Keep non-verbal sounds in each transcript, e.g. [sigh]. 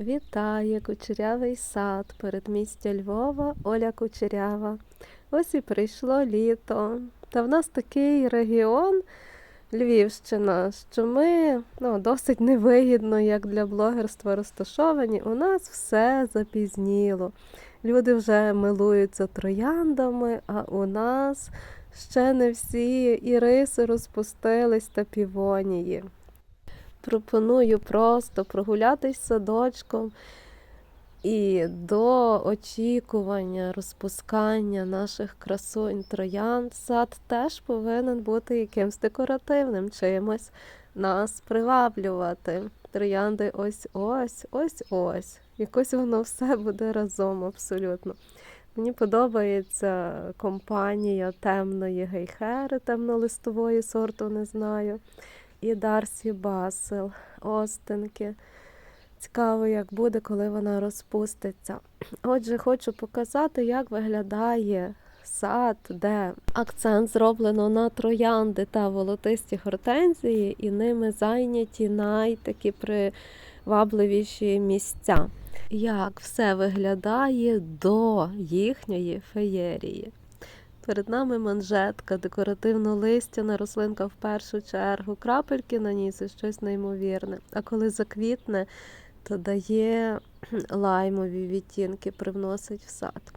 Вітає кучерявий сад передмістя Львова Оля Кучерява. Ось і прийшло літо. Та в нас такий регіон Львівщина, що ми ну, досить невигідно, як для блогерства розташовані. У нас все запізніло. Люди вже милуються трояндами, а у нас ще не всі іриси розпустились та півонії. Пропоную просто прогулятись садочком і до очікування розпускання наших красунь троянд сад теж повинен бути якимсь декоративним чимось нас приваблювати. Троянди ось ось, ось ось. Якось воно все буде разом абсолютно. Мені подобається компанія темної гейхери, темнолистової сорту не знаю. І Дарсі Басел, Остинки. Цікаво, як буде, коли вона розпуститься. Отже, хочу показати, як виглядає сад, де акцент зроблено на троянди та волотисті гортензії, і ними зайняті найтакі привабливіші місця. Як все виглядає до їхньої феєрії. Перед нами манжетка, декоративно-листяна рослинка в першу чергу. Крапельки на ній це щось неймовірне. А коли заквітне, то дає [clears throat] лаймові відтінки, привносить в сад.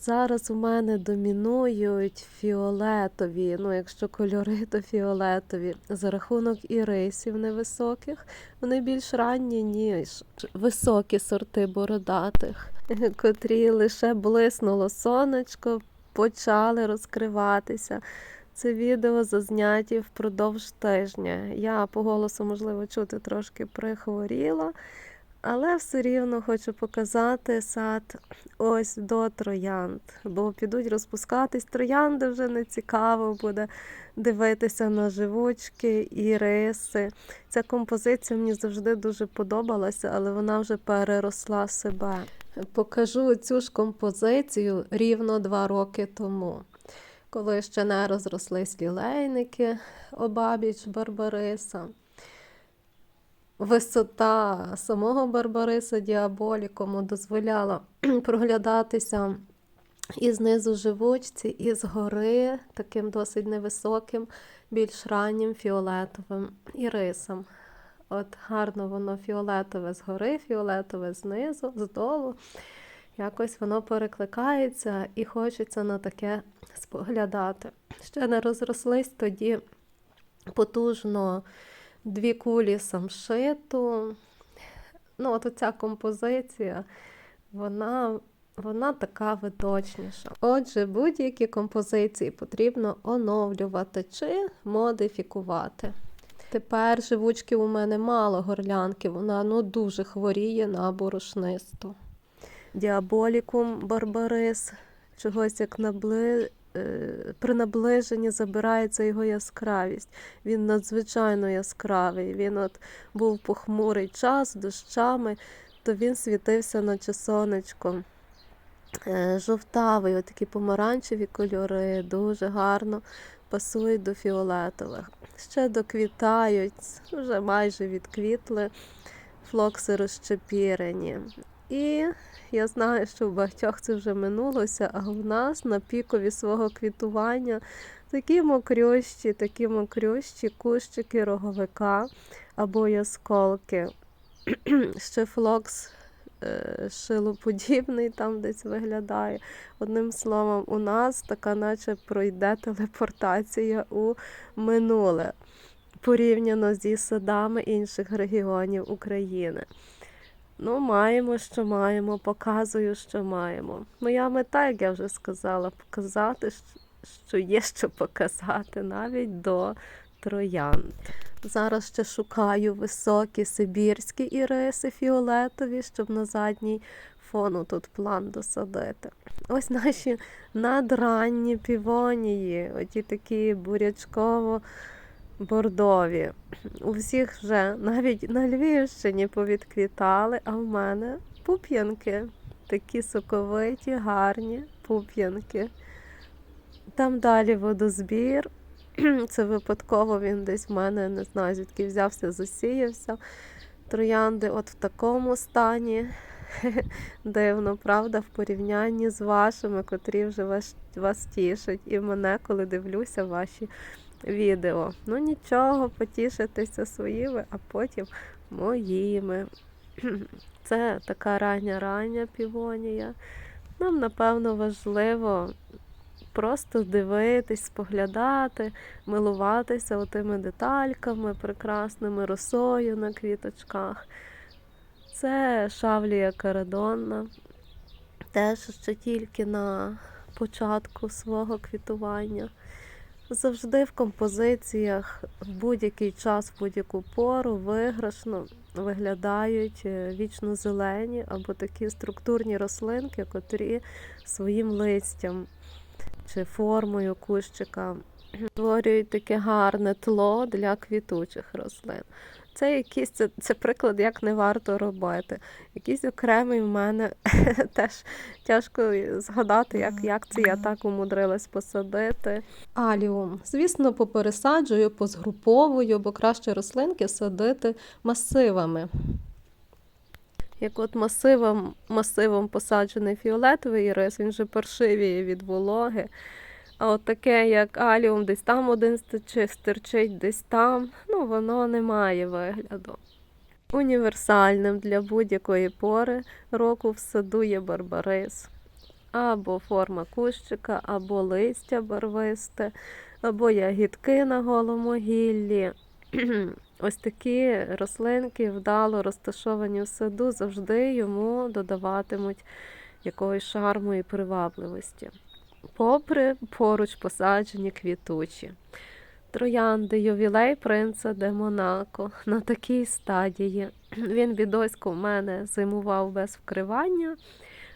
Зараз у мене домінують фіолетові, ну якщо кольори, [laughs] то фіолетові, за рахунок ірисів невисоких. Вони більш ранні, ніж високі сорти бородатих, [laughs] котрі лише блиснуло сонечко, почали розкриватися. Це відео зазняті впродовж тижня. Я по голосу, можливо, чути трошки прихворіла, але все рівно хочу показати сад ось до троянд, бо підуть розпускатись троянди, вже не цікаво буде дивитися на живучки і риси. Ця композиція мені завжди дуже подобалася, але вона вже переросла себе. Покажу цю ж композицію рівно два роки тому, коли ще не розрослись лілейники обабіч Барбариса. Висота самого Барбариса діаболікому дозволяла [clears throat] проглядатися і знизу живучці, і згори таким досить невисоким, більш раннім фіолетовим ірисом. От гарно воно фіолетове згори, фіолетове знизу, здолу. Якось воно перекликається і хочеться на таке споглядати. Ще не розрослись тоді потужно дві кулі самшиту. Ну, от оця композиція, вона, вона така видочніша. Отже, будь-які композиції потрібно оновлювати чи модифікувати. Тепер живучки у мене мало горлянки, вона ну, дуже хворіє на борошнисту. Діаболікум барбарис, чогось як набли... е, при наближенні забирається його яскравість. Він надзвичайно яскравий. Він от був похмурий час дощами, то він світився наче сонечко. Е, Жовтавий, от такі помаранчеві кольори, дуже гарно пасують до фіолетових. Ще доквітають, вже майже відквітли флокси розчепірені. І я знаю, що в багатьох це вже минулося, а в нас на пікові свого квітування такі мокрющі, такі мокрющі кущики роговика або ясколки. [clears throat] Ще флокс шилоподібний там десь виглядає. Одним словом, у нас така, наче пройде телепортація у минуле порівняно зі садами інших регіонів України. Ну, маємо, що маємо, показую, що маємо. Моя мета, як я вже сказала, показати, що є що показати навіть до троянд. Зараз ще шукаю високі сибірські іриси фіолетові, щоб на задній фону тут план досадити. Ось наші надранні півонії, оті такі бурячково бордові. У всіх вже навіть на Львівщині повідквітали, а в мене пуп'янки. Такі соковиті, гарні пуп'янки. Там далі водозбір. [clears throat] Це випадково він десь в мене, не знаю, звідки взявся, засіявся. Троянди от в такому стані. [laughs] Дивно, правда, в порівнянні з вашими, котрі вже вас, вас тішать. І мене, коли дивлюся ваші відео. Ну нічого, потішитися своїми, а потім моїми. [clears throat] Це така рання-рання півонія. Нам, напевно, важливо просто дивитись, споглядати, милуватися отими детальками, прекрасними росою на квіточках. Це шавлія карадонна, теж ще тільки на початку свого квітування. Завжди в композиціях в будь-який час, в будь-яку пору виграшно виглядають е, вічно зелені або такі структурні рослинки, котрі своїм листям чи формою кущика створюють таке гарне тло для квітучих рослин. Це якийсь це, це приклад, як не варто робити. Якийсь окремий в мене [laughs] теж тяжко згадати, як, як це я так умудрилась посадити. Аліум. Звісно, попересаджую, позгруповую, бо краще рослинки садити масивами. Як от масивом, масивом посаджений фіолетовий рис, він вже паршивіє від вологи. А от таке, як аліум, десь там один стирчить, десь там, ну воно не має вигляду. Універсальним для будь-якої пори року в саду є барбарис. Або форма кущика, або листя барвисте, або ягідки на голому гіллі. [clears throat] Ось такі рослинки вдало розташовані в саду, завжди йому додаватимуть якоїсь шарму і привабливості. Попри поруч посаджені квітучі. Троянди ювілей принца де Монако на такій стадії. Він бідосько в мене зимував без вкривання,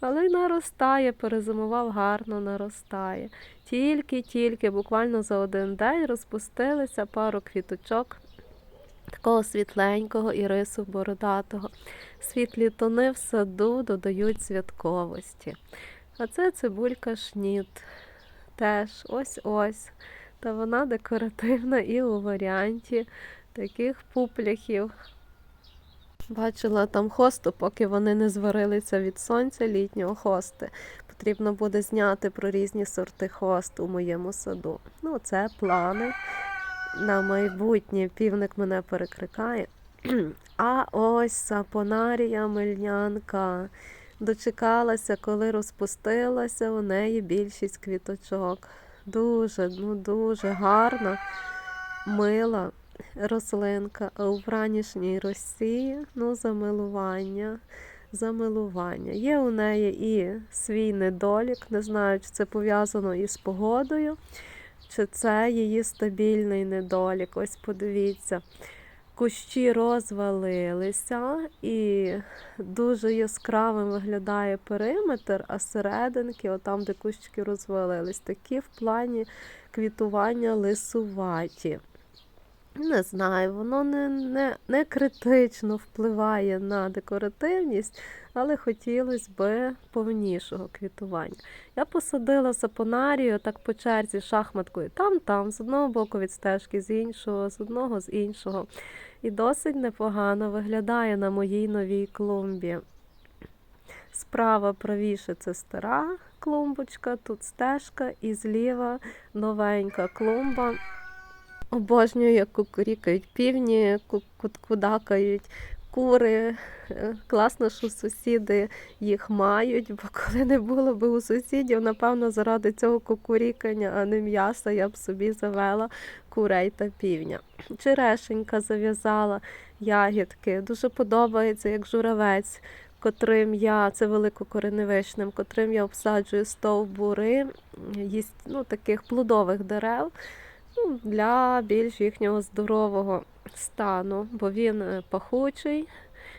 але наростає, перезимував гарно наростає. Тільки-тільки, буквально за один день розпустилися пару квіточок такого світленького і рису бородатого. Світлі тони в саду додають святковості. А це цибулька шніт. Теж ось-ось. Та вона декоративна і у варіанті таких пупляхів. Бачила там хосту, поки вони не зварилися від сонця літнього хости. Потрібно буде зняти про різні сорти хост у моєму саду. Ну, це плани на майбутнє. Півник мене перекрикає. А ось сапонарія мельнянка. Дочекалася, коли розпустилася у неї більшість квіточок. Дуже, ну дуже гарна, мила рослинка, у вранішній росі, ну, замилування, замилування. Є у неї і свій недолік, не знаю, чи це пов'язано із погодою, чи це її стабільний недолік. Ось подивіться. Кущі розвалилися і дуже яскравим виглядає периметр, а серединки, отам, де кущики розвалились, такі в плані квітування лисуваті. Не знаю, воно не, не, не критично впливає на декоративність, але хотілося б повнішого квітування. Я посадила сапонарію так по черзі шахматкою там-там, з одного боку від стежки, з іншого, з одного з іншого. І досить непогано виглядає на моїй новій клумбі. Справа правіше це стара клумбочка, тут стежка, і зліва новенька клумба. Обожнюю, як кукурікають півні, кудакають кури. Е, Класно, що сусіди їх мають, бо коли не було б у сусідів, напевно, заради цього кукурікання, а не м'яса, я б собі завела курей та півня. Черешенька зав'язала ягідки. Дуже подобається, як журавець, котрим я, це великокореневичним, котрим я обсаджую стовбури, їсть ну, таких плодових дерев для більш їхнього здорового стану, бо він е, пахучий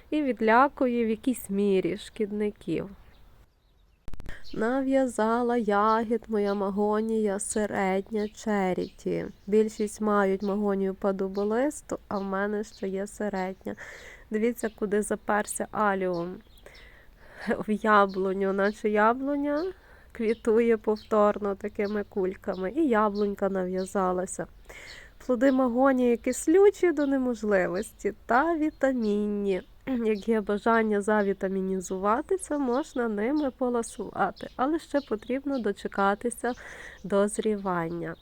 і відлякує в якійсь мірі шкідників. Нав'язала ягід моя магонія середня черіті. Більшість мають магонію падуболисту, а в мене ще є середня. Дивіться, куди заперся аліум в яблуню, наче яблуня квітує повторно такими кульками. І яблунька нав'язалася. плоди магонії кислючі до неможливості та вітамінні. Як є бажання завітамінізуватися, можна ними поласувати, але ще потрібно дочекатися дозрівання.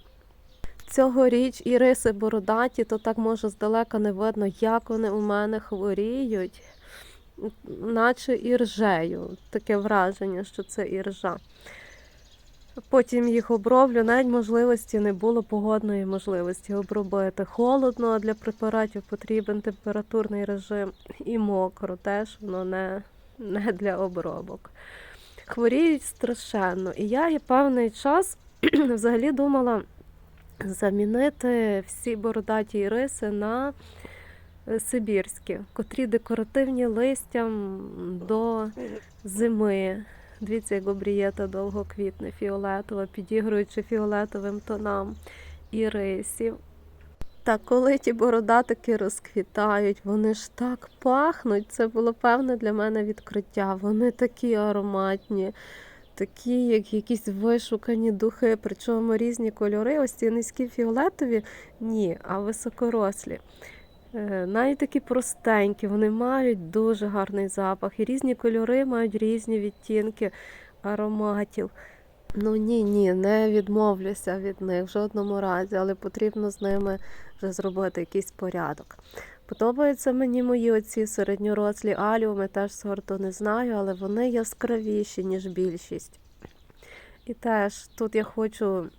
Цьогоріч і риси бородаті, то так може здалека не видно, як вони у мене хворіють, наче іржею. Таке враження, що це іржа. Потім їх оброблю, навіть можливості не було погодної можливості обробити. Холодно, а для препаратів потрібен температурний режим і мокро, теж воно не, не для обробок. Хворіють страшенно. І я певний час [clears throat] взагалі думала замінити всі бородаті риси на е, сибірські, котрі декоративні листям до зими. Дивіться, як обрієта довго квітне фіолетова, підігруючи фіолетовим тонам і рисів. Та коли ті бородатики розквітають, вони ж так пахнуть. Це було певне для мене відкриття. Вони такі ароматні, такі, як якісь вишукані духи, причому різні кольори. Ось ці низькі фіолетові, ні, а високорослі. Е, Навіть такі простенькі, вони мають дуже гарний запах. І різні кольори мають різні відтінки ароматів. Ну ні, ні, не відмовлюся від них в жодному разі, але потрібно з ними вже зробити якийсь порядок. Подобаються мені мої оці середньорослі аліуми, теж сорту не знаю, але вони яскравіші, ніж більшість. І теж тут я хочу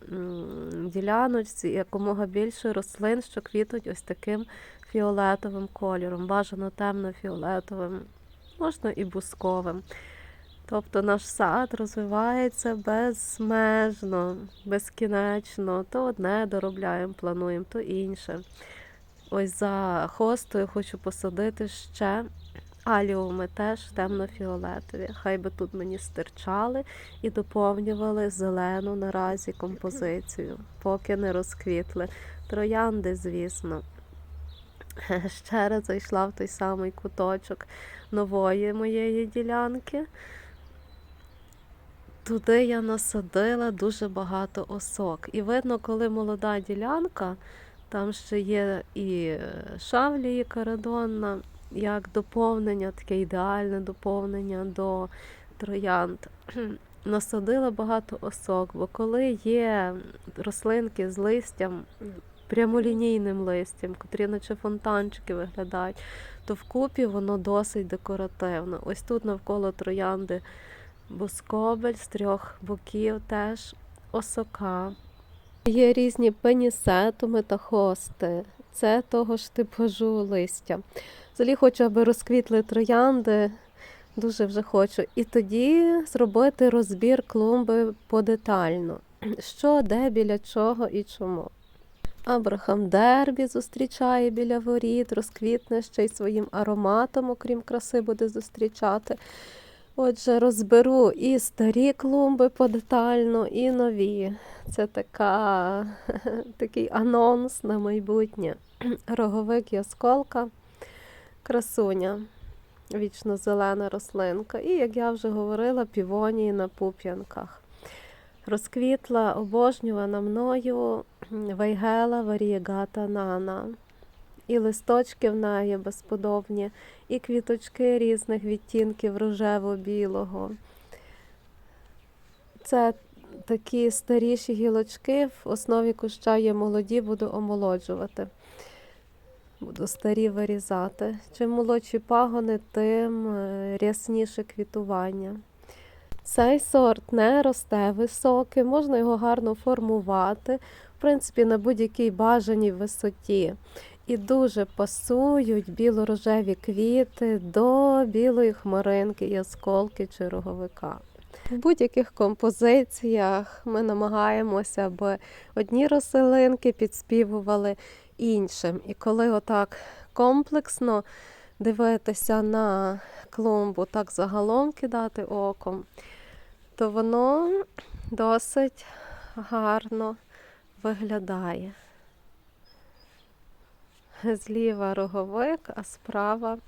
діляночці якомога більше рослин, що квітуть ось таким фіолетовим кольором, бажано темно-фіолетовим, можна і бусковим. Тобто наш сад розвивається безмежно, безкінечно. То одне доробляємо, плануємо, то інше. Ось за хостою хочу посадити ще аліуми, теж темно-фіолетові. Хай би тут мені стирчали і доповнювали зелену наразі композицію, поки не розквітли. Троянди, звісно. [laughs] Ще раз зайшла в той самий куточок нової моєї ділянки. Туди я насадила дуже багато осок. І видно, коли молода ділянка, там ще є і шавлії карадонна, як доповнення, таке ідеальне доповнення до троянд. [clears throat] Насадила багато осок, бо коли є рослинки з листям, прямолінійним листям, котрі наче фонтанчики виглядають, то вкупі воно досить декоративно. Ось тут навколо троянди бускобель з трьох боків теж осока. Є різні пенісетуми та хости. Це того ж типажу листя. Взагалі хочу, аби розквітли троянди. Дуже вже хочу. І тоді зробити розбір клумби подетально. Що, де, біля чого і чому. Абрахам Дербі зустрічає біля воріт, розквітне ще й своїм ароматом, окрім краси, буде зустрічати. Отже, розберу і старі клумби подетально, і нові. Це така, [laughs] такий анонс на майбутнє. Роговик ясколка, красуня, вічно зелена рослинка. І, як я вже говорила, півонії на пуп'янках. Розквітла обожнювана мною вейгела варієгата нана. І листочки в неї безподобні, і квіточки різних відтінків рожево-білого. Це такі старіші гілочки, в основі куща є молоді, буду омолоджувати. Буду старі вирізати. Чим молодші пагони, тим е, рясніше квітування. Цей сорт не росте високий, можна його гарно формувати, в принципі, на будь-якій бажаній висоті. І дуже пасують біло-рожеві квіти до білої хмаринки, ясколки чи роговика. В будь-яких композиціях ми намагаємося, аби одні рослинки підспівували іншим. І коли отак комплексно дивитися на клумбу, так загалом кидати оком, то воно досить гарно виглядає. Зліва роговик, а справа,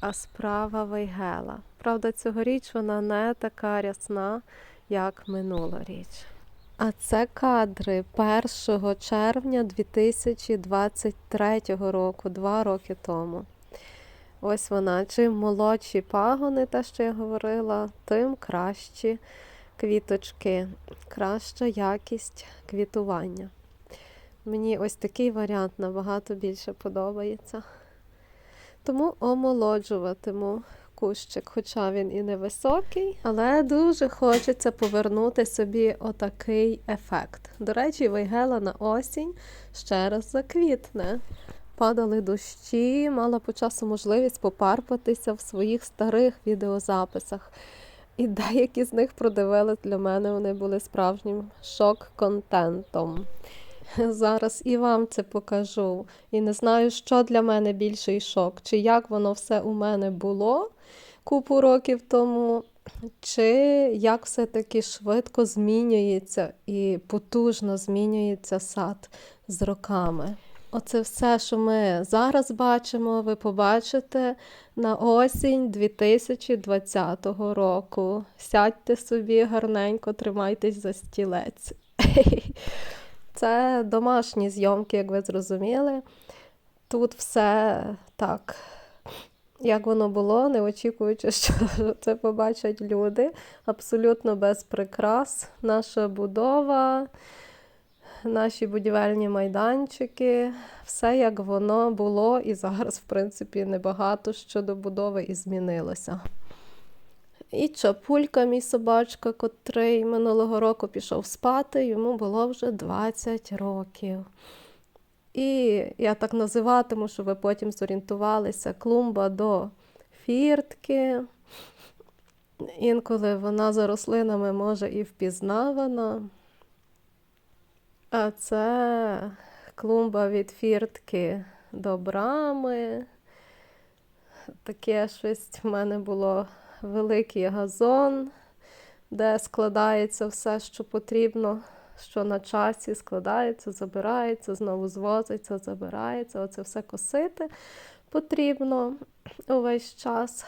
а справа вейгела. Правда, цьогоріч вона не така рясна, як минулоріч. А це кадри 1 червня 2023 року, два роки тому. Ось вона. Чим молодші пагони, те, що я говорила, тим кращі квіточки, краща якість квітування. Мені ось такий варіант набагато більше подобається. Тому омолоджуватиму кущик, хоча він і невисокий, але дуже хочеться повернути собі отакий ефект. До речі, вейгела на осінь ще раз заквітне. Падали дощі, мала по часу можливість попарпатися в своїх старих відеозаписах. І деякі з них продивились для мене, вони були справжнім шок-контентом. [laughs] Зараз і вам це покажу. І не знаю, що для мене більший шок, чи як воно все у мене було купу років тому, чи як все-таки швидко змінюється і потужно змінюється сад з роками. Оце все, що ми зараз бачимо, ви побачите на осінь 2020 року. Сядьте собі гарненько, тримайтесь за стілець. [laughs] Це домашні зйомки, як ви зрозуміли. Тут все так, як воно було, не очікуючи, [laughs] що це побачать люди. Абсолютно без прикрас. Наша будова, наші будівельні майданчики, все як воно було, і зараз, в принципі, небагато щодо будови і змінилося. І чапулька, мій собачка, котрий минулого року пішов спати, йому було вже 20 років. І я так називатиму, щоб ви потім зорієнтувалися, клумба до фіртки. Інколи вона за рослинами може і впізнавана. А це клумба від фіртки до брами. Таке щось в мене було великий газон, де складається все, що потрібно, що на часі складається, забирається, знову звозиться, забирається. Оце все косити потрібно увесь час.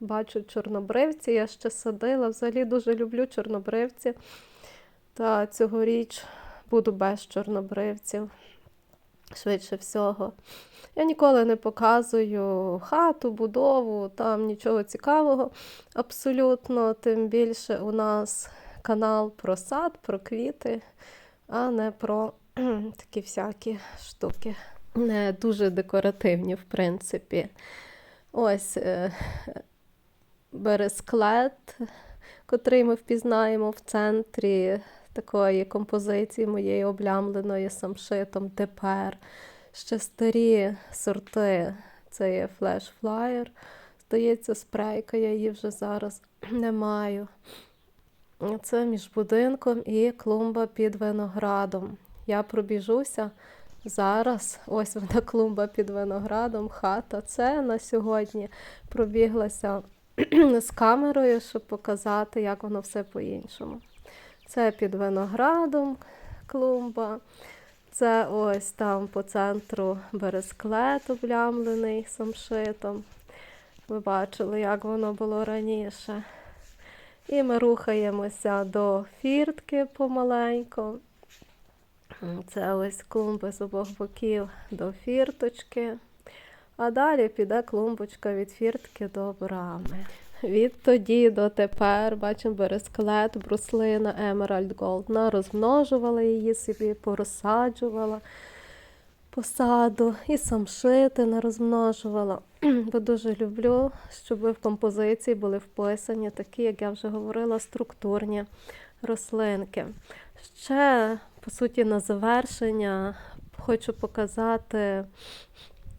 Бачу чорнобривці, я ще садила. Взагалі дуже люблю чорнобривці. Та цьогоріч буду без чорнобривців. Швидше всього. Я ніколи не показую хату, будову, там нічого цікавого. Абсолютно, тим більше у нас канал про сад, про квіти, а не про [clears throat] такі всякі штуки. Не дуже декоративні, в принципі. Ось е, бересклет, котрий ми впізнаємо в центрі такої композиції моєї облямленої самшитом тепер. Ще старі сорти. Це є Flyer. Здається, спрейка, я її вже зараз [clears throat] не маю. Це між будинком і клумба під виноградом. Я пробіжуся зараз. Ось вона клумба під виноградом, хата. Це на сьогодні пробіглася [clears throat] з камерою, щоб показати, як воно все по-іншому. Це під виноградом клумба. Це ось там по центру бересклет облямлений самшитом. Ви бачили, як воно було раніше. І ми рухаємося до фіртки помаленьку. Це ось клумби з обох боків до фірточки. А далі піде клумбочка від фіртки до брами. Відтоді до тепер, бачимо, бересклет, бруслина, Emerald Gold. Розмножувала її собі, порозсаджувала посаду і самшити не розмножувала. [clears throat] Бо дуже люблю, щоб в композиції були вписані такі, як я вже говорила, структурні рослинки. Ще, по суті, на завершення хочу показати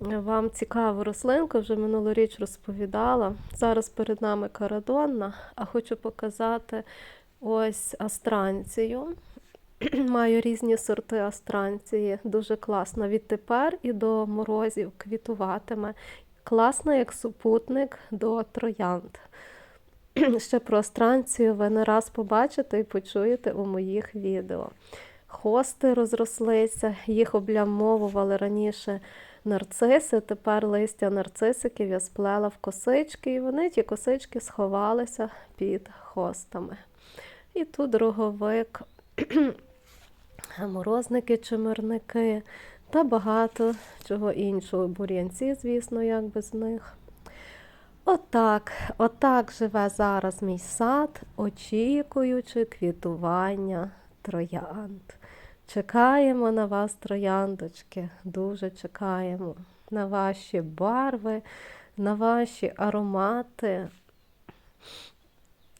вам цікаву рослинку, вже минулоріч розповідала. Зараз перед нами карадонна, а хочу показати ось астранцію. [clears throat] Маю різні сорти астранції, дуже класна. Відтепер і до морозів квітуватиме. Класна, як супутник до троянд. [clears throat] Ще про астранцію ви не раз побачите і почуєте у моїх відео. Хости розрослися, їх облямовували раніше нарциси, тепер листя нарцисиків я сплела в косички, і вони ті косички сховалися під хостами. І тут роговик [clears throat] морозники, чимирники та багато чого іншого. Бур'янці, звісно, як без них. Отак, отак живе зараз мій сад, очікуючи квітування троянд. Чекаємо на вас, трояндочки, дуже чекаємо на ваші барви, на ваші аромати,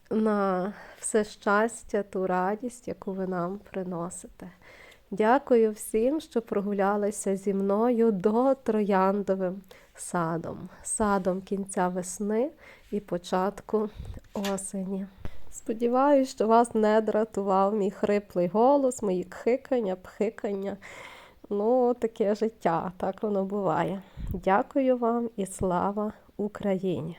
на все щастя, ту радість, яку ви нам приносите. Дякую всім, що прогулялися зі мною до трояндовим садом, садом кінця весни і початку осені. Сподіваюсь, що вас не дратував мій хриплий голос, мої кхикання, пхикання. Ну, таке життя, так воно буває. Дякую вам і слава Україні!